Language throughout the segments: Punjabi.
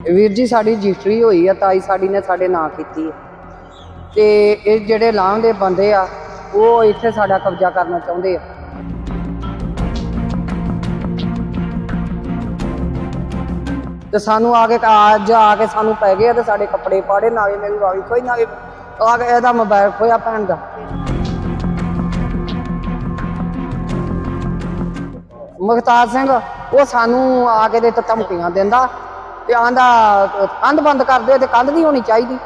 ਵੀਰ ਜੀ, ਸਾਡੀ ਰਜਿਸਟਰੀ ਹੋਈ ਆ, ਤਾਈ ਸਾਡੀ ਨੇ ਸਾਡੇ ਨਾਂ ਕੀਤੀ ਹੈ ਤੇ ਇਹ ਜਿਹੜੇ ਲਾਂਘ ਦੇ ਬੰਦੇ ਆ, ਉਹ ਇੱਥੇ ਸਾਡਾ ਕਬਜ਼ਾ ਕਰਨਾ ਚਾਹੁੰਦੇ ਆ। ਤੇ ਸਾਨੂੰ ਆ ਕੇ, ਅੱਜ ਆ ਕੇ ਸਾਨੂੰ ਪੈ ਗਏ ਆ ਤੇ ਸਾਡੇ ਕੱਪੜੇ ਪਾੜੇ, ਨਾਲੇ ਮੇਰੀ ਵਾਲੀ ਕੋਈ ਨਾਲੇ ਆ ਕੇ ਇਹਦਾ ਮੋਬਾਈਲ ਖੋਇਆ ਭੈਣ ਦਾ। ਮੁਖਤਾਰ ਸਿੰਘ, ਉਹ ਸਾਨੂੰ ਆ ਕੇ ਦੇ ਤੇ ਧਮਕੀਆਂ ਦਿੰਦਾ ਤੇ ਆਂਦਾ, ਕੰਧ ਬੰਦ ਕਰ ਦਿਓ ਤੇ ਕੰਧ ਨਹੀਂ ਹੋਣੀ ਚਾਹੀਦੀ।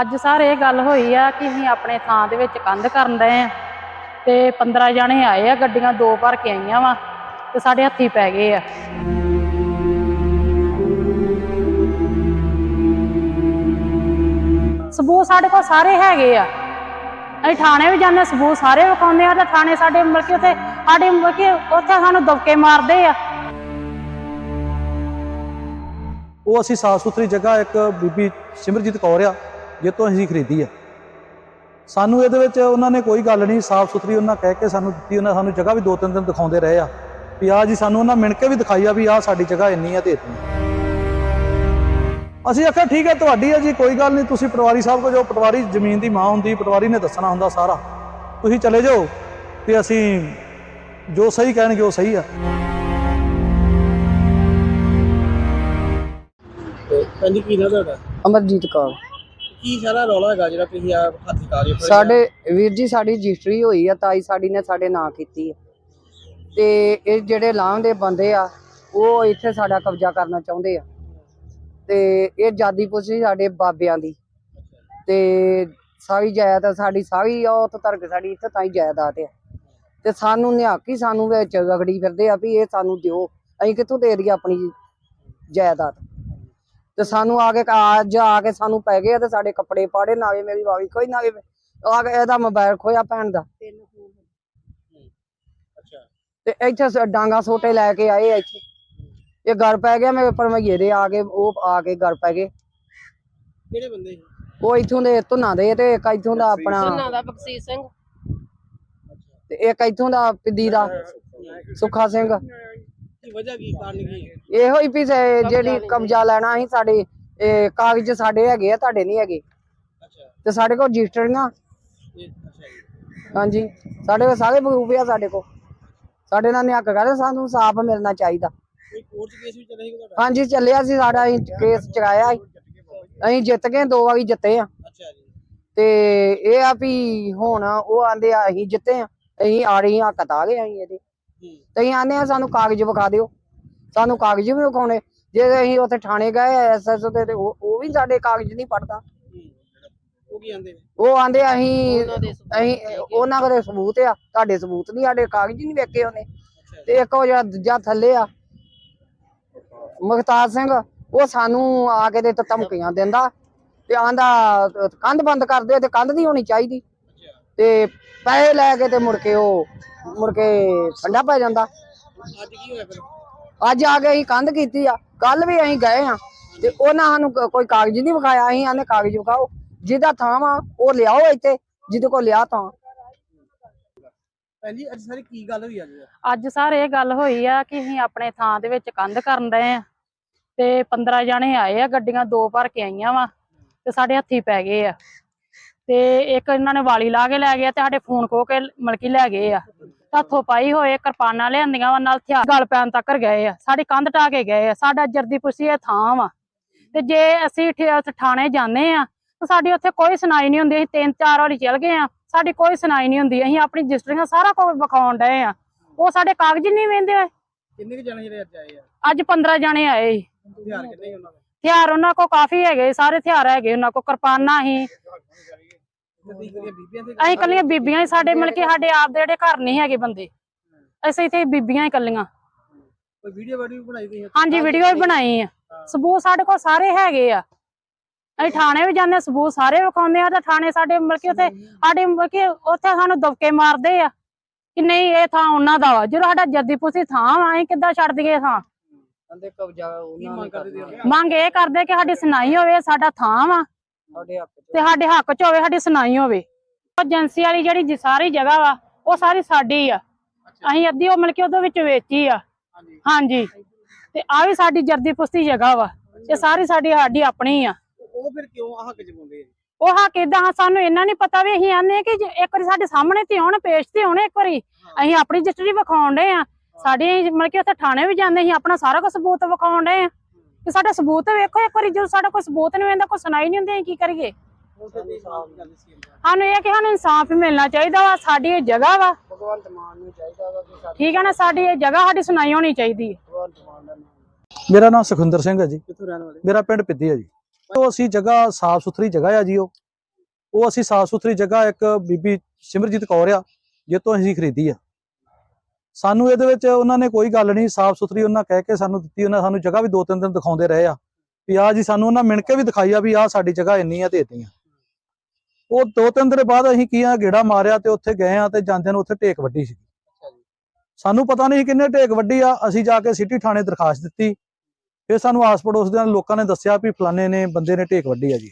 ਅੱਜ ਸਰ ਇਹ ਗੱਲ ਹੋਈ ਆ ਕਿ ਅਸੀਂ ਆਪਣੇ ਥਾਂ ਦੇ ਵਿੱਚ ਕੰਧ ਕਰਨ ਡਏ ਆ ਤੇ 15 ਜਣੇ ਆਏ ਆ, ਗੱਡੀਆਂ ਦੋ ਭਰ ਕੇ ਆਈਆਂ ਵਾ ਤੇ ਸਾਡੇ ਹੱਥੀ ਪੈ ਗਏ ਆ। ਸਬੂਤ ਸਾਡੇ ਕੋਲ ਸਾਰੇ ਹੈਗੇ ਆ। ਅਸੀਂ ਥਾਣੇ ਵੀ ਜਾਂਦੇ ਸਬੂਤ ਸਾਰੇ ਵਿਖਾਉਂਦੇ ਆ ਤੇ ਥਾਣੇ ਸਾਡੇ ਮਤਲਬ ਕਿ ਉੱਥੇ, ਸਾਡੇ ਮਤਲਬ ਕਿ ਉੱਥੇ ਸਾਨੂੰ ਦਬਕੇ ਮਾਰਦੇ ਆ। ਉਹ ਅਸੀਂ ਸਾਫ਼ ਸੁਥਰੀ ਜਗ੍ਹਾ, ਇੱਕ ਬੀਬੀ ਸਿਮਰਜੀਤ ਕੌਰ ਆ ਜਿੱਤੋਂ ਅਸੀਂ ਖਰੀਦੀ ਆ। ਸਾਨੂੰ ਇਹਦੇ ਵਿੱਚ ਉਹਨਾਂ ਨੇ ਕੋਈ ਗੱਲ ਨਹੀਂ, ਸਾਫ਼ ਸੁਥਰੀ ਉਹਨਾਂ ਕਹਿ ਕੇ ਸਾਨੂੰ ਦਿੱਤੀ, ਉਹਨਾਂ ਸਾਨੂੰ ਜਗ੍ਹਾ ਵੀ ਦੋ ਤਿੰਨ ਦਿਨ ਦਿਖਾਉਂਦੇ ਰਹੇ ਆ। ਵੀ ਆ ਜੀ ਸਾਨੂੰ ਉਹਨਾਂ ਮਿਣ ਕੇ ਵੀ ਦਿਖਾਈ ਆ ਵੀ ਆ ਸਾਡੀ ਜਗ੍ਹਾ ਇੰਨੀ ਆ ਤੇ ਇਤਨੀ। ਅਸੀਂ ਆਖਿਆ ਠੀਕ ਹੈ ਤੁਹਾਡੀ ਆ ਜੀ ਕੋਈ ਗੱਲ ਨਹੀਂ ਤੁਸੀਂ ਪਟਵਾਰੀ ਸਾਹਿਬ ਕੋ ਜੋ ਪਟਵਾਰੀ ਜ਼ਮੀਨ ਦੀ ਮਾਂ ਹੁੰਦੀ ਪਟਵਾਰੀ ਨੇ ਦੱਸਣਾ ਹੁੰਦਾ ਸਾਰਾ। ਤੁਸੀਂ ਚਲੇ ਜਾਓ ਤੇ ਅਸੀਂ ਜੋ ਸਹੀ ਕਹਿਣਗੇ ਉਹ ਸਹੀ ਆ। ਤੇ ਪੰਜੀ ਕੀ ਨਾ ਤੁਹਾਡਾ? ਅਮਰਜੀਤ ਕੌਰ। ਕੀ ਸਾਰਾ ਰੌਲਾ ਹੈਗਾ ਜਿਹੜਾ ਤੁਸੀਂ ਆ ਹੱਥ ਕਾਰੇ ਸਾਡੇ ਵੀਰ ਜੀ ਸਾਡੀ ਰਜਿਸਟਰੀ ਹੋਈ ਆ ਤਾਈ ਸਾਡੀ ਨੇ ਸਾਡੇ ਨਾਂ ਕੀਤੀ ਹੈ ਤੇ ਇਹ ਜਿਹੜੇ ਲਾਂਘ ਦੇ ਬੰਦੇ ਆ ਉਹ ਇੱਥੇ ਸਾਡਾ ਕਬਜ਼ਾ ਕਰਨਾ ਚਾਹੁੰਦੇ ਆ। ਤੇ ਇਹ ਜਾਦੀ ਪੁੱਛੀ ਸਾਡੇ ਬਾਬਿਆਂ ਦੀ। ਤੇ ਸਾਰੀ ਜਾਇਦਾਦ ਸਾਡੀ ਸਾਰੀ ਉਹ ਤੋਂ ਤੱਕ ਸਾਡੀ ਇੱਥੇ ਤਾਈ ਜਾਇਦਾਦ ਆ। ਤੇ ਸਾਨੂੰ ਨਿਹਾਕੀ ਸਾਨੂੰ ਵਿੱਚ ਰਗੜੀ ਫਿਰਦੇ ਆ ਵੀ ਇਹ ਸਾਨੂੰ ਦਿਓ। ਅਸੀਂ ਕਿੱਥੋਂ ਦੇ ਦਈਏ ਆਪਣੀ ਜਾਇਦਾਦ? ਤੇ ਸਾਨੂੰ ਆ ਕੇ ਅੱਜ ਆ ਕੇ ਸਾਨੂੰ ਪੈ ਗਏ ਤੇ ਸਾਡੇ ਕੱਪੜੇ ਪਾੜੇ ਨਾਲੇ ਮੇਰੀ ਵਾਲੀ ਕੋਈ ਨਾਲੇ ਆ ਕੇ ਇਹਦਾ ਮੋਬਾਈਲ ਖੋਇਆ ਭੈਣ ਦਾ। ਅੱਛਾ। ਤੇ ਇੱਥੇ ਸ- ਡਾਂਗਾ ਸੋਟੇ ਲੈ ਕੇ ਆਏ ਆ ਇੱਥੇ। ਇਹ ਘਰ ਪੈ ਗਿਆ ਮੇਰੇ ਪਰਮਈਏ ਦੇ ਆ ਕੇ ਉਹ ਆ ਕੇ ਘਰ ਪੈ ਗਏ। ਕਿਹੜੇ ਬੰਦੇ ਸੀ? ਉਹ ਇੱਥੋਂ ਦੇ ਧੁਨਾ ਦੇ ਤੇ ਇੱਕ ਇੱਥੋਂ ਦਾ ਆਪਣਾ ਦਾ ਬਖਸ਼ੀਸ਼ ਸਿੰਘ। ਤੇ ਇੱਕ ਇੱਥੋਂ ਦਾ ਪਿੱਦੀ ਦਾ ਸੁੱਖਾ ਸਿੰਘ। ਕੀ ਵਜ੍ਹਾ ਕੀ ਕਾਰਨ ਕੀ ਹੈ? ਇਹੋ ਹੀ ਵੀ ਸੇ- ਜਿਹੜੀ ਕਬਜ਼ਾ ਲੈਣਾ ਸੀ ਸਾਡੇ ਇਹ ਕਾਗਜ਼ ਸਾਡੇ ਹੈਗੇ ਆ ਤੁਹਾਡੇ ਨਹੀਂ ਹੈਗੇ। ਅੱਛਾ। ਤੇ ਸਾਡੇ ਕੋਲ ਰਜਿਸਟਰੀਆਂ। ਇਹ ਅੱਛਾ ਜੀ। ਹਾਂਜੀ। ਸਾਡੇ ਕੋਲ ਸਾਰੇ ਪ੍ਰੂਫ ਆ ਸਾਡੇ ਕੋਲ। ਸਾਡੇ ਨਾਲ ਨਿਹੱਕ ਕਰਦੇ ਸਾਨੂੰ ਸਾਫ਼ ਮਿਲਣਾ ਚਾਹੀਦਾ। ਕੋਰਟ ਕੇਸ ਵੀ ਚੱਲਿਆ ਸੀ ਤੁਹਾਡਾ? ਹਾਂਜੀ ਚੱਲਿਆ ਸੀ ਸਾਡਾ ਅਸੀਂ ਕੇਸ ਚਲਾਇਆ ਸੀ। ਅਸੀਂ ਜਿੱਤ ਗਏ ਦੋ ਵਾਰੀ ਜਿੱਤੇ ਆ। ਅੱਛਾ ਜੀ। ਤੇ ਇਹ ਆ ਵੀ ਹੁਣ ਉਹ ਆਂਦੇ ਆ ਅਸੀਂ ਜਿੱਤੇ ਆ ਅਸੀਂ ਆੜੀ ਹੱਕ ਤਾਂ ਆ ਗਏ ਅਸੀਂ ਇਹਦੇ। ਤੇ ਅਸੀਂ ਆਂਦੇ ਆ ਸਾਨੂੰ ਕਾਗਜ਼ ਵਿਖਾ ਦਿਓ। ਸਾਨੂੰ ਕਾਗਜ਼ ਵੀ ਵਿਖਾਉਣੇ। ਜੇ ਅਸੀਂ ਉੱਥੇ ਥਾਣੇ ਗਏ ਐਸਐਸਓ ਤੇ ਤੇ ਉਹ ਉਹ ਵੀ ਸਾਡੇ ਕਾਗਜ਼ ਨਹੀਂ ਪੜਦਾ ਉਹ ਕੀ ਆਂਦੇ ਨੇ? ਉਹ ਆਂਦੇ ਅਸੀਂ ਅਸੀਂ ਉਹਨਾਂ ਕੋਲੇ ਸਬੂਤ ਆ। ਤੁਹਾਡੇ ਸਬੂਤ ਨਹੀਂ ਸਾਡੇ ਕਾਗਜ਼ ਹੀ ਨਹੀਂ ਵੇਖੇ ਉਹਨੇ। ਅੱਛਾ ਤੇ ਇੱਕ ਉਹ ਜਿਹੜਾ ਦੂਜਾ ਥੱਲੇ ਆ ਮੁਖਤਾਰ ਸਿੰਘ ਉਹ ਸਾਨੂੰ ਆ ਕੇ ਦੇ ਤੇ ਧਮਕੀਆਂ ਦਿੰਦਾ ਤੇ ਆਂਦਾ ਕੰਧ ਬੰਦ ਕਰ ਦਿਓ ਤੇ ਕੰਧ ਨਹੀਂ ਹੋਣੀ ਚਾਹੀਦੀ। ਤੇ ਪੈਸੇ ਲੈ ਕੇ ਤੇ ਮੁੜ ਕੇ ਉਹ ਮੁੜ ਕੇ ਠੰਡਾ ਪੈ ਜਾਂਦਾ। ਅੱਜ ਕੀ ਹੋਇਆ ਫਿਰ ਅੱਜ ਆ ਕੇ ਅਸੀਂ ਕੰਧ ਕੀਤੀ ਆ ਕੱਲ ਵੀ ਅਸੀਂ ਗਏ ਆ ਤੇ ਉਹਨਾਂ ਸਾਨੂੰ ਕੋਈ ਕਾਗਜ਼ ਨਹੀਂ ਵਿਖਾਇਆ ਅਸੀਂ ਆਨੇ ਕਾਗਜ਼ ਵਿਖਾਓ ਜਿਹਦਾ ਥਾਂ ਵਾ ਉਹ ਲਿਆਓ ਇੱਥੇ ਜਿਹਦੇ ਕੋਲ ਲਿਆ ਤਾਂ। ਪੰਜੀ ਅੱਜ ਸਾਰੀ ਕੀ ਗੱਲ ਹੋਈ ਅੱਜ? ਅੱਜ ਸਰ ਇਹ ਗੱਲ ਹੋਈ ਆ ਕਿ ਅਸੀਂ ਆਪਣੇ ਥਾਂ ਦੇ ਵਿੱਚ ਕੰਧ ਕਰਨ ਡਏ ਆ। ਤੇ 15 ਜਣੇ ਆਏ ਆ ਗੱਡੀਆਂ ਦੋ ਭਰ ਕੇ ਆਈਆਂ ਵਾ ਤੇ ਸਾਡੇ ਹੱਥੀ ਪੈ ਗਏ ਆ। ਤੇ ਇੱਕ ਇਹਨਾਂ ਨੇ ਵਾਲੀ ਲਾ ਕੇ ਲੈ ਗਿਆ ਤੇ ਸਾਡੇ ਫੋਨ ਖੋ ਕੇ ਮਲਕੀ ਲੈ ਗਏ ਆ। ਹੱਥੋਂ ਪਾਈ ਹੋਏ ਕਿਰਪਾਨਾਂ ਲਿਆਂਦੀਆਂ ਵਾ ਨਾਲ ਹਥਿਆਰ ਗਲ ਪੈਣ ਤੱਕ ਗਏ ਆ। ਸਾਡੀ ਕੰਧ ਢਾ ਕੇ ਗਏ ਆ। ਸਾਡਾ ਜਰਦੀਪੁਰਸੀ ਇਹ ਥਾਂ ਵਾ। ਤੇ ਜੇ ਅਸੀਂ ਥਾਣੇ ਜਾਂਦੇ ਆ ਤਾਂ ਸਾਡੀ ਉੱਥੇ ਕੋਈ ਸੁਣਾਈ ਨਹੀਂ ਹੁੰਦੀ। ਅਸੀਂ ਤਿੰਨ ਚਾਰ ਵਾਰੀ ਚਲ ਗਏ ਆ। ਸਾਡੀ ਕੋਈ ਸੁਣਾਈ ਨਹੀਂ ਹੁੰਦੀ। ਅਸੀਂ ਆਪਣੀ ਰਜਿਸਟਰੀਆਂ ਸਾਰਾ ਕੁਝ ਵਿਖਾਉਣ ਡਏ ਆ। ਉਹ ਸਾਡੇ ਕਾਗਜ਼ ਨਹੀਂ ਵੇਂਦੇ ਕਿੰਨੇ ਜਣੇ ਜਿਹੜੇ ਅੱਜ ਆਏ ਆ? ਅੱਜ 15 ਜਣੇ ਆਏ। ਹਥਿਆਰ ਕਿੰਨੇ ਸੀ ਉਹਨਾਂ ਦੇ? ਹਥਿਆਰ ਉਹਨਾਂ ਕੋ ਕਾਫੀ ਹੈਗੇ ਸਾਰੇ ਹਥਿਆਰ ਹੈਗੇ ਉਹਨਾਂ ਕੋ ਕਿਰਪਾਨਾਂ ਹੀ। ਤੇ ਤੁਸੀਂ ਕਿਹੜੀਆਂ ਬੀਬੀਆਂ ਤੇ ਅਸੀਂ ਕੱਲੀਆਂ ਬੀਬੀਆਂ ਹੀ ਸਾਡੇ ਮਿਲ ਕੇ ਸਾਡੇ ਆਪ ਦੇ ਜਿਹੜੇ ਘਰ ਨਹੀਂ ਹੈਗੇ ਬੰਦੇ। ਅਸੀਂ ਇੱਥੇ ਬੀਬੀਆਂ ਹੀ ਕੱਲੀਆਂ ਕੋਈ ਵੀਡੀਓ ਵੀਡੀਓ ਵੀ ਬਣਾਈ ਤੁਸੀਂ? ਹਾਂਜੀ ਵੀਡੀਓ ਵੀ ਬਣਾਈ ਆ। ਸਬੂਤ ਸਾਡੇ ਕੋਲ ਸਾਰੇ ਹੈਗੇ ਆ। ਅਸੀਂ ਥਾਣੇ ਵੀ ਜਾਂਦੇ ਆ, ਸਬੂਤ ਸਾਰੇ ਵਿਖਾਉਂਦੇ ਆ ਤੇ ਥਾਣੇ ਸਾਡੇ ਮਿਲ ਕੇ ਉੱਥੇ ਸਾਡੇ ਮਿਲ ਕੇ ਉੱਥੇ ਸਾਨੂੰ ਦਬਕੇ ਮਾਰਦੇ ਆ। ਕਿ ਨਹੀਂ ਇਹ ਥਾਂ ਉਹਨਾਂ ਦਾ ਵਾ। ਜਦੋਂ ਸਾਡਾ ਜੱਦੀਪੁਸੀ ਥਾਂ ਵਾ ਅਸੀਂ ਕਿੱਦਾਂ ਛੱਡ ਦਈਏ ਇਹ ਥਾਂ? ਕਹਿੰਦੇ ਕਬਜ਼ਾ ਕੀ ਉਹਨਾਂ ਨੇ ਮੰਗ ਕਰਨਾ ਇਹ ਕਰਦੇ ਕਿ ਸਾਡੀ ਸੁਣਾਈ ਹੋਵੇ ਸਾਡਾ ਥਾਂ ਵਾ ਸਾਡੇ ਹੱਕ ਚ ਤੇ ਸਾਡੇ ਹੱਕ 'ਚ ਹੋਵੇ ਸਾਡੀ ਸੁਣਾਈ ਹੋਵੇ। ਏਜੰਸੀ ਵਾਲੀ ਜਿਹੜੀ ਜੀ- ਸਾਰੀ ਜਗ੍ਹਾ ਵਾ ਉਹ ਸਾਰੀ ਸਾਡੀ ਆ। ਅਸੀਂ ਅੱਧੀ ਉਹ ਮਿਲ ਕੇ ਉਹਦੇ ਵਿੱਚ ਵੇਚੀ ਆ। ਹਾਂਜੀ। ਹਾਂਜੀ। ਤੇ ਆ ਵੀ ਸਾਡੀ ਜਰਦੀ ਪੁਸਤੀ ਜਗ੍ਹਾ ਵਾ। ਇਹ ਸਾਰੀ ਸਾਡੀ ਸਾਡੀ ਆਪਣੀ ਆ। ਉਹ ਫਿਰ ਕਿਉਂ ਆਹ ਹੱਕ ਚ ਪਾਉਂਦੇ ਆ? ਉਹ ਹਾਂ ਕਿਦਾਂ ਸਾਨੂੰ ਇਹਨਾਂ ਨਹੀਂ ਪਤਾ ਵੀ ਅਸੀਂ ਆਨੇ ਕਿ ਇੱਕ ਵਾਰੀ ਸਾਡੇ ਸਾਹਮਣੇ ਤੇ ਆਉਣ ਪੇਸ਼ ਤੇ ਆਉਣ ਇੱਕ ਵਾਰੀ। ਅਸੀਂ ਆਪਣੀ ਰਜਿਸਟਰੀ ਵਿਖਾਉਣ ਡਏ ਆ। ਸਾਡੇ ਮਤਲਬ ਕਿ ਉੱਥੇ ਥਾਣੇ ਵੀ ਜਾਂਦੇ ਅਸੀਂ ਆਪਣਾ ਸਾਰਾ ਕੁਝ ਸਬੂਤ ਵਿਖਾਉਣ ਡਏ ਆ। ਕਿ ਸਾਡਾ ਸਬੂਤ ਵੇਖੋ ਇੱਕ ਵਾਰੀ ਜਦੋਂ ਸਾਡਾ ਕੋਈ ਸਬੂਤ ਨਹੀਂ ਹੁੰਦਾ ਕੋਈ ਸੁਣਾਈ ਨਹੀਂ ਹੁੰਦੀ ਅਸੀਂ ਕੀ ਕਰੀਏ? ਸੀ। ਸਾਨੂੰ ਇਹ ਆ ਕਿ ਸਾਨੂੰ ਇਨਸਾਫ ਮਿਲਣਾ ਚਾਹੀਦਾ ਵਾ ਸਾਡੀ ਇਹ ਜਗ੍ਹਾ ਵਾ। ਭਗਵੰਤ ਮਾਨ ਨੂੰ ਚਾਹੀਦਾ ਵਾ ਕਿ ਸਾਡੀ ਠੀਕ ਹੈ ਨਾ ਸਾਡੀ ਇਹ ਜਗ੍ਹਾ ਸਾਡੀ ਸੁਣਾਈ ਹੋਣੀ ਚਾਹੀਦੀ ਹੈ। ਭਗਵੰਤ ਮਾਨ ਦਾ ਨਾਮ। ਮੇਰਾ ਨਾਮ ਸੁਖਿੰਦਰ ਸਿੰਘ ਹੈ ਜੀ। ਕਿੱਥੋਂ ਰਹਿਣ ਵਾਲੇ? ਮੇਰਾ ਪਿੰਡ ਪਿੱਦੀ ਹੈ ਜੀ। ਉਹ ਅਸੀਂ ਜਗ੍ਹਾ ਸਾਫ਼ ਸੁਥਰੀ ਜਗ੍ਹਾ ਆ ਜੀ ਉਹ। ਉਹ ਅਸੀਂ ਸਾਫ਼ ਸੁਥਰੀ ਜਗ੍ਹਾ ਇੱਕ ਬੀਬੀ ਸਿਮਰਜੀਤ ਕੌਰ ਆ ਜੇ ਤੋਂ ਅਸੀਂ ਖਰੀਦੀ ਆ। ਸਾਨੂੰ ਇਹਦੇ ਵਿੱਚ ਉਹਨਾਂ ਨੇ ਕੋਈ ਗੱਲ ਨਹੀਂ ਸਾਫ਼ ਸੁਥਰੀ ਉਹਨਾਂ ਕਹਿ ਕੇ ਸਾਨੂੰ ਦਿੱਤੀ ਉਹਨਾਂ ਸਾਨੂੰ ਜਗ੍ਹਾ ਵੀ ਦੋ ਤਿੰਨ ਦਿਨ ਦਿਖਾਉਂਦੇ ਰਹੇ ਆ। ਵੀ ਆ ਜੀ ਸਾਨੂੰ ਉਹਨਾਂ ਮਿਣ ਕੇ ਵੀ ਦਿਖਾਈ ਆ ਵੀ ਆ ਸਾਡੀ ਜਗ੍ਹਾ ਇੰਨੀ ਆ ਤੇ ਇੰਨੀ ਆ। ਉਹ ਦੋ ਤਿੰਨ ਦਿਨ ਬਾਅਦ ਅਸੀਂ ਕੀ ਆ ਗੇੜਾ ਮਾਰਿਆ ਤੇ ਉੱਥੇ ਗਏ ਆ ਤੇ ਜਾਂਦਿਆਂ ਨੂੰ ਉੱਥੇ ਢੇਕ ਵੱਡੀ ਸੀ ਸਾਨੂੰ ਪਤਾ ਨਹੀਂ ਕਿੰਨੇ ਢੇਕ ਵੱਡੀ ਆ ਅਸੀਂ ਜਾ ਕੇ ਸਿਟੀ ਥਾਣੇ ਦਰਖਾਸਤ ਦਿੱਤੀ। ਫਿਰ ਸਾਨੂੰ ਆਸ ਪੜੋਸ ਦੇ ਲੋਕਾਂ ਨੇ ਦੱਸਿਆ ਵੀ ਫਲਾਣੇ ਨੇ ਬੰਦੇ ਨੇ ਢੇਕ ਵੱਡੀ ਆ ਜੀ।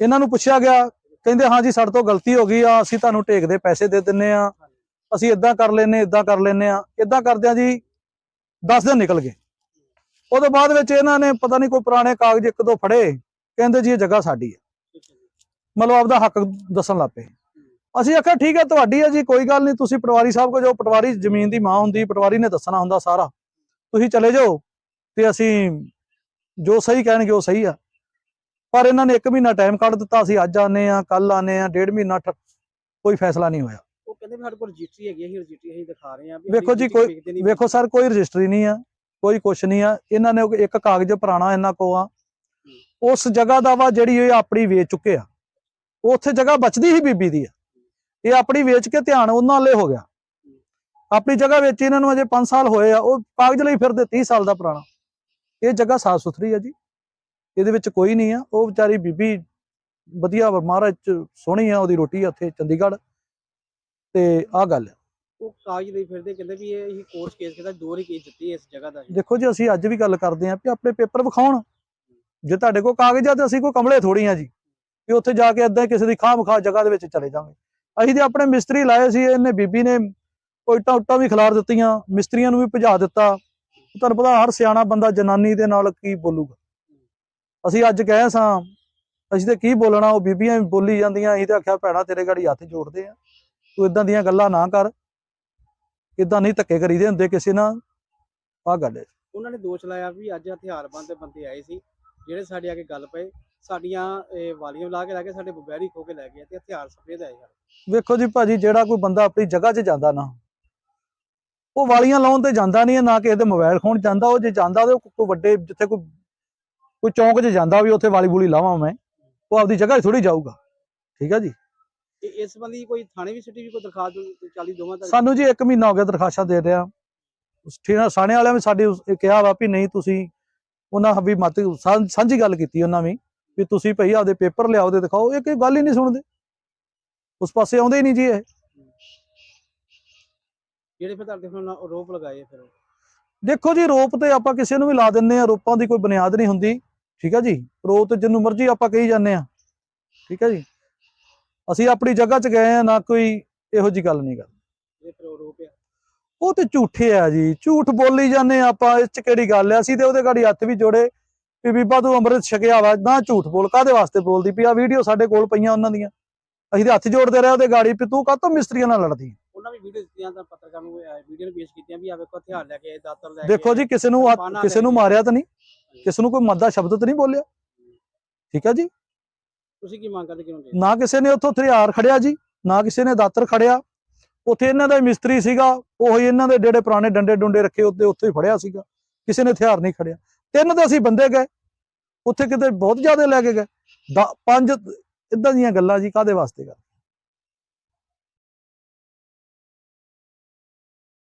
ਇਹਨਾਂ ਨੂੰ ਪੁੱਛਿਆ ਗਿਆ ਕਹਿੰਦੇ ਹਾਂ ਜੀ ਸਾਡੇ ਤੋਂ ਗਲਤੀ ਹੋ ਗਈ ਆ ਅਸੀਂ ਤੁਹਾਨੂੰ ਢੇਕ ਦੇ ਪੈਸੇ ਦੇ ਦਿੰਨੇ ਆ। ਅਸੀਂ ਇਦਾਂ ਕਰ ਲੈਨੇ ਇਦਾਂ ਕਰ ਲੈਨੇ ਆ ਇਦਾਂ ਕਰਦਿਆਂ ਜੀ 10 ਦਿਨ ਨਿਕਲ ਗਏ। ਉਹਦੇ ਬਾਅਦ ਵਿੱਚ ਇਹਨਾਂ ਨੇ ਪਤਾ ਨਹੀਂ ਕੋਈ ਪੁਰਾਣੇ ਕਾਗਜ਼ ਇੱਕ ਦੋ ਫੜੇ, ਕਹਿੰਦੇ ਜੀ ਇਹ ਜਗ੍ਹਾ ਸਾਡੀ ਹੈ। ਮਤਲਬ ਆਪਦਾ ਹੱਕ ਦੱਸਣ ਲੱਗ ਪਏ। ਅਸੀਂ ਆਖਿਆ, ਠੀਕ ਹੈ, ਤੁਹਾਡੀ ਹੈ ਜੀ, ਕੋਈ ਗੱਲ ਨਹੀਂ, ਤੁਸੀਂ ਪਟਵਾਰੀ ਸਾਹਿਬ ਕੋ ਜਾਓ। ਪਟਵਾਰੀ ਜ਼ਮੀਨ ਦੀ ਮਾਂ ਹੁੰਦੀ, ਪਟਵਾਰੀ ਨੇ ਦੱਸਣਾ ਹੁੰਦਾ ਸਾਰਾ। ਤੁਸੀਂ ਚਲੇ ਜਾਓ ਤੇ ਅਸੀਂ ਜੋ ਸਹੀ ਕਹਿਣਗੇ ਉਹ ਸਹੀ ਆ। ਪਰ ਇਹਨਾਂ ਨੇ 1 ਮਹੀਨਾ ਟਾਈਮ ਕੱਢ ਦਿੱਤਾ, ਅਸੀਂ ਅੱਜ ਆਨੇ ਆ ਕੱਲ ਆਨੇ ਆ ਡੇਢ ਮਹੀਨਾ ਠ- ਕੋਈ ਫੈਸਲਾ ਨਹੀਂ ਹੋਇਆ। ਕਹਿੰਦੇ ਵੀ ਸਾਡੇ ਕੋਲ ਰਜਿਸਟਰੀ ਹੈਗੀ ਆ ਅਸੀਂ ਰਜਿਸਟਰੀ ਅਸੀਂ ਦਿਖਾ ਰਹੇ ਆ ਵੀ ਵੇਖੋ ਜੀ, ਕੋਈ- ਵੇਖੋ ਸਰ ਕੋਈ ਰਜਿਸਟਰੀ ਨਹੀਂ ਆ ਕੋਈ ਕੁਛ ਨਹੀਂ ਆ। ਇਹਨਾਂ ਨੇ ਇੱਕ ਕਾਗਜ਼ ਪੁਰਾਣਾ ਇਹਨਾਂ ਕੋ ਆ। ਉਸ ਜਗ੍ਹਾ ਦਾ ਵਾ ਜਿਹੜੀ ਇਹ ਆਪਣੀ ਵੇਚ ਚੁੱਕੇ ਆ। ਉਹ ਉੱਥੇ ਜਗ੍ਹਾ ਬਚਦੀ ਹੀ ਬੀਬੀ ਦੀ ਆ। ਇਹ ਆਪਣੀ ਵੇਚ ਕੇ ਧਿਆਨ ਉਹਨਾਂ ਵੱਲੇ ਹੋ ਗਿਆ। ਆਪਣੀ ਜਗ੍ਹਾ ਵਿੱਚ ਇਹਨਾਂ ਨੂੰ ਅਜੇ 5 ਸਾਲ ਹੋਏ ਆ। ਉਹ ਕਾਗਜ਼ ਲਈ ਫਿਰਦੇ 30 ਸਾਲ ਦਾ ਪੁਰਾਣਾ। ਇਹ ਜਗ੍ਹਾ ਸਾਫ਼ ਸੁਥਰੀ ਆ ਜੀ। ਇਹਦੇ ਵਿੱਚ ਕੋਈ ਨਹੀਂ ਆ। ਉਹ ਵਿਚਾਰੀ ਬੀਬੀ ਵਧੀਆ ਮਹਾਰਾਜ ਚ ਸੋਹਣੀ ਆ ਉਹਦੀ ਰੋਟੀ ਆ ਉੱਥੇ ਚੰਡੀਗੜ੍ਹ। ਤੇ ਆਹ ਗੱਲ ਆ। ਉਹ ਕਾਗਜ਼ ਲਈ ਫਿਰਦੇ ਕਹਿੰਦੇ ਵੀ ਇਹ ਅਸੀਂ ਕੋਰਟ ਕੇਸ ਕੀਤਾ ਦੋ ਵਾਰੀ ਕੇਸ ਦਿੱਤੀ ਇਸ ਜਗ੍ਹਾ ਦਾ ਦੇਖੋ ਜੀ ਅਸੀਂ ਅੱਜ ਵੀ ਗੱਲ ਕਰਦੇ ਆਂ ਵੀ ਆਪਣੇ ਪੇਪਰ ਵਿਖਾਉਣ। ਜੇ ਤੁਹਾਡੇ ਕੋਲ ਕਾਗਜ਼ ਆ ਤੇ ਅਸੀਂ ਕੋਈ ਕਮਲੇ ਥੋੜੀ ਆ ਜੀ। ਵੀ ਉੱਥੇ ਜਾ ਕੇ ਏਦਾਂ ਹੀ ਕਿਸੇ ਦੀ ਖਾਹ ਮਖਾ ਜਗ੍ਹਾ ਦੇ ਵਿੱਚ ਚਲੇ ਜਾਵਾਂਗੇ। ਅਸੀਂ ਤੇ ਆਪਣੇ ਮਿਸਤਰੀ ਲਾਏ ਸੀ ਇਹਨੇ ਬੀਬੀ ਨੇ ਕੋਈ ਇੱਟਾਂ ਉੱਟਾਂ ਵੀ ਖਿਲਾਰ ਦਿੱਤੀਆਂ ਮਿਸਤਰੀਆਂ ਨੂੰ ਵੀ ਭਜਾ ਦਿੱਤਾ। ਤੁਹਾਨੂੰ ਪਤਾ ਹਰ ਸਿਆਣਾ ਬੰਦਾ ਜਨਾਨੀ ਦੇ ਨਾਲ ਕੀ ਬੋਲੂਗਾ। ਅਸੀਂ ਅੱਜ ਗਏ ਸਾਂ ਅਸੀਂ ਤੇ ਕੀ ਬੋਲਣਾ ਉਹ ਬੀਬੀਆਂ ਵੀ ਬੋਲੀ ਜਾਂਦੀਆਂ ਅਸੀਂ ਤੇ ਆਖਿਆ ਭੈਣਾ ਤੇਰੇ ਗਾੜੀ ਹੱਥ ਜੋੜਦੇ ਆ। ਤੂੰ ਇਦਾਂ ਦੀਆਂ ਗੱਲਾਂ ਨਾ ਕਰ। ਇਦਾਂ ਨਹੀਂ ਧੱਕੇ ਕਰੀਦੇ ਹੁੰਦੇ ਕਿਸੇ ਨਾਲ। ਆਹ ਗੱਲ ਹੈ। ਉਹਨਾਂ ਨੇ ਦੋਸ਼ ਲਾਇਆ ਵੀ ਅੱਜ ਹਥਿਆਰਬੰਦ ਬੰਦੇ ਆਏ ਸੀ ਜਿਹੜੇ ਸਾਡੇ ਆ ਕੇ ਗੱਲ ਪਏ। ਸਾਡੀਆਂ ਇਹ ਵਾਲੀਆਂ ਲਾ ਕੇ ਲਾ ਕੇ ਸਾਡੇ ਬਬੈਰੀ ਖੋ ਕੇ ਲੈ ਗਏ ਤੇ ਹਥਿਆਰ ਸਫੇਦ ਆਏ ਯਾਰ ਵੇਖੋ ਜੀ ਭਾਜੀ ਜਿਹੜਾ ਕੋਈ ਬੰਦਾ ਆਪਣੀ ਜਗ੍ਹਾ 'ਚ ਜਾਂਦਾ ਨਾ ਉਹ ਵਾਲੀਆਂ ਲਾਉਣ ਤੇ ਜਾਂਦਾ ਨਹੀਂ ਨਾ ਕਿਸੇ ਦੇ ਮੋਬਾਈਲ ਖੋਣ ਜਾਂਦਾ। ਉਹ ਜੇ ਜਾਂਦਾ ਤੇ ਉਹ ਕੋਈ ਵੱਡੇ ਜਿੱਥੇ ਕੋਈ ਕੋਈ ਚੌਂਕ 'ਚ ਜਾਂਦਾ ਵੀ ਉੱਥੇ ਵਾਲੀ ਬੂਲੀ ਲਾਵਾਂ ਮੈਂ ਉਹ ਆਪਦੀ ਜਗ੍ਹਾ 'ਚ ਥੋੜੀ ਜਾਊਗਾ। ਠੀਕ ਹੈ ਜੀ? ਤੇ ਇਸ ਸੰਬੰਧੀ ਕੋਈ ਥਾਣੇ ਵੀ ਸਿੱਟੀ ਵੀ ਕੋਈ ਦਰਖਾਸਤ 40 ਦੋਵਾਂ ਤੱਕ ਸਾਨੂੰ ਜੀ 1 ਮਹੀਨਾ ਹੋ ਗਿਆ ਦਰਖਾਸ਼ਾਂ ਦੇ ਰਿਹਾ। ਠੀਕ ਹੈ ਸਾਣੇ ਵਾਲਿਆਂ ਵੀ ਸਾਡੇ ਉਸ- ਇਹ ਕਿਹਾ ਵਾ ਵੀ ਨਹੀਂ ਤੁਸੀਂ ਉਹਨਾਂ ਵੀ ਮਤ ਸਾਂ- ਸਾਂਝੀ ਗੱਲ ਕੀਤੀ ਉਹਨਾਂ ਵੀ ਵੀ ਤੁਸੀਂ ਭਈ ਆਪਦੇ ਪੇਪਰ ਲਿਆਓ ਤੇ ਦਿਖਾਓ ਇਹ ਕੋਈ ਗੱਲ ਹੀ ਨਹੀਂ ਸੁਣਦੇ। ਉਸ ਪਾਸੇ ਆਉਂਦੇ ਹੀ ਨਹੀਂ ਜੀ ਇਹ। ਜਿਹੜੇ ਫਿਰ ਤੁਹਾਡੇ ਹੁਣ ਆਰੋਪ ਲਗਾਏ ਆ ਫਿਰ। ਦੇਖੋ ਜੀ ਰੋਪ ਤੇ ਆਪਾਂ ਕਿਸੇ ਨੂੰ ਵੀ ਲਾ ਦਿੰਨੇ ਆ ਰੋਪਾਂ ਦੀ ਕੋਈ ਬੁਨਿਆਦ ਨਹੀਂ ਹੁੰਦੀ। ਠੀਕ ਹੈ ਜੀ? ਰੋਪ ਤੇ ਜਿੰਨੂੰ ਮਰਜ਼ੀ ਆਪਾਂ ਕਹੀ ਜਾਂਦੇ ਆ ਠੀਕ ਹੈ ਜੀ? ਅਸੀਂ ਆਪਣੀ ਜਗ੍ਹਾ 'ਚ ਗਏ ਆ ਨਾ ਕੋਈ ਇਹੋ ਜੀ ਗੱਲ ਨਹੀਂ ਕਰ ਇਹ ਫਿਰ ਆਰੋਪ ਆ। ਉਹ ਤੇ ਝੂਠੇ ਆ ਜੀ ਝੂਠ ਬੋਲੀ ਜਾਂਦੇ ਆਪਾਂ ਇਸ 'ਚ ਕਿਹੜੀ ਗੱਲ ਆ? ਅਸੀਂ ਤੇ ਉਹਦੇ ਗਾੜੀ ਹੱਥ ਵੀ ਜੋੜੇ ਵੀ ਬੀਬਾ ਤੂੰ ਅੰਮ੍ਰਿਤ ਛਕਿਆ ਵਾ ਨਾ ਝੂਠ ਬੋਲ ਕਾਦੇ ਵਾਸਤੇ ਬੋਲਦੀ ਪਈ ਆ? ਵੀਡੀਓ ਸਾਡੇ ਕੋਲ ਪਈਆਂ ਉਹਨਾਂ ਦੀਆਂ। ਅਸੀਂ ਤੇ ਹੱਥ ਜੋੜਦੇ ਰਹੇ ਉਹਦੇ ਗਾੜੀ ਵੀ ਤੂੰ ਕਾਹਤੋਂ ਮਿਸਤਰੀਆਂ ਨਾਲ ਲੜਦੀ ਉਹਨਾਂ ਵੀ ਵੀਡੀਓ ਦਿੱਤੀਆਂ ਤਾਂ ਪੱਤਰਕਾਰ ਨੂੰ ਵੀਡੀਓ ਨੂੰ ਪੇਸ਼ ਕੀਤੀਆਂ ਵੀ ਆ ਵੇਖੋ ਹਥਿਆਰ ਲੈ ਕੇ ਦਾਤਰ ਲੈ ਕੇ ਦੇਖੋ ਜੀ ਕਿਸੇ ਨੂੰ ਕਿਸੇ ਨੂੰ। ਮਾਰਿਆ ਤਾਂ ਨਹੀਂ ਕਿਸੇ ਨੂੰ ਕੋਈ ਮੱਦਾ ਸ਼ਬਦ ਤਾਂ ਨਹੀਂ ਬੋਲਿਆ। ਠੀਕ ਹੈ ਜੀ? ਤੁਸੀਂ ਕੀ ਮੰਗ ਕਰਦੇ ਕਿਉਂ ਦੇ ਨਾ ਕਿਸੇ ਨੇ ਉੱਥੋਂ ਹਥਿਆਰ ਖੜਿਆ ਜੀ, ਨਾ ਕਿਸੇ ਨੇ ਦਾਤਰ ਖੜਿਆ। ਉੱਥੇ ਇਹਨਾਂ ਦਾ ਮਿਸਤਰੀ ਸੀਗਾ, ਉਹੀ ਇਹਨਾਂ ਦੇ ਜਿਹੜੇ ਪੁਰਾਣੇ ਡੰਡੇ ਡੁੰਡੇ ਰੱਖੇ ਉੱਤੇ ਉੱਥੇ ਹੀ ਫੜਿਆ ਸੀਗਾ। ਕਿਸੇ ਨੇ ਹਥਿਆਰ ਨਹੀਂ ਖੜਿਆ। ਤਿੰਨ ਤਾਂ ਅਸੀਂ ਬੰਦੇ ਗਏ। ਉੱਥੇ ਕਿਤੇ ਬਹੁਤ ਜ਼ਿਆਦਾ ਲੈ ਕੇ ਗਏ। ਦਾ- ਪੰਜ ਇਦਾਂ ਦੀਆਂ ਗੱਲਾਂ ਜੀ ਕਾਦੇ ਵਾਸਤੇ ਕਰ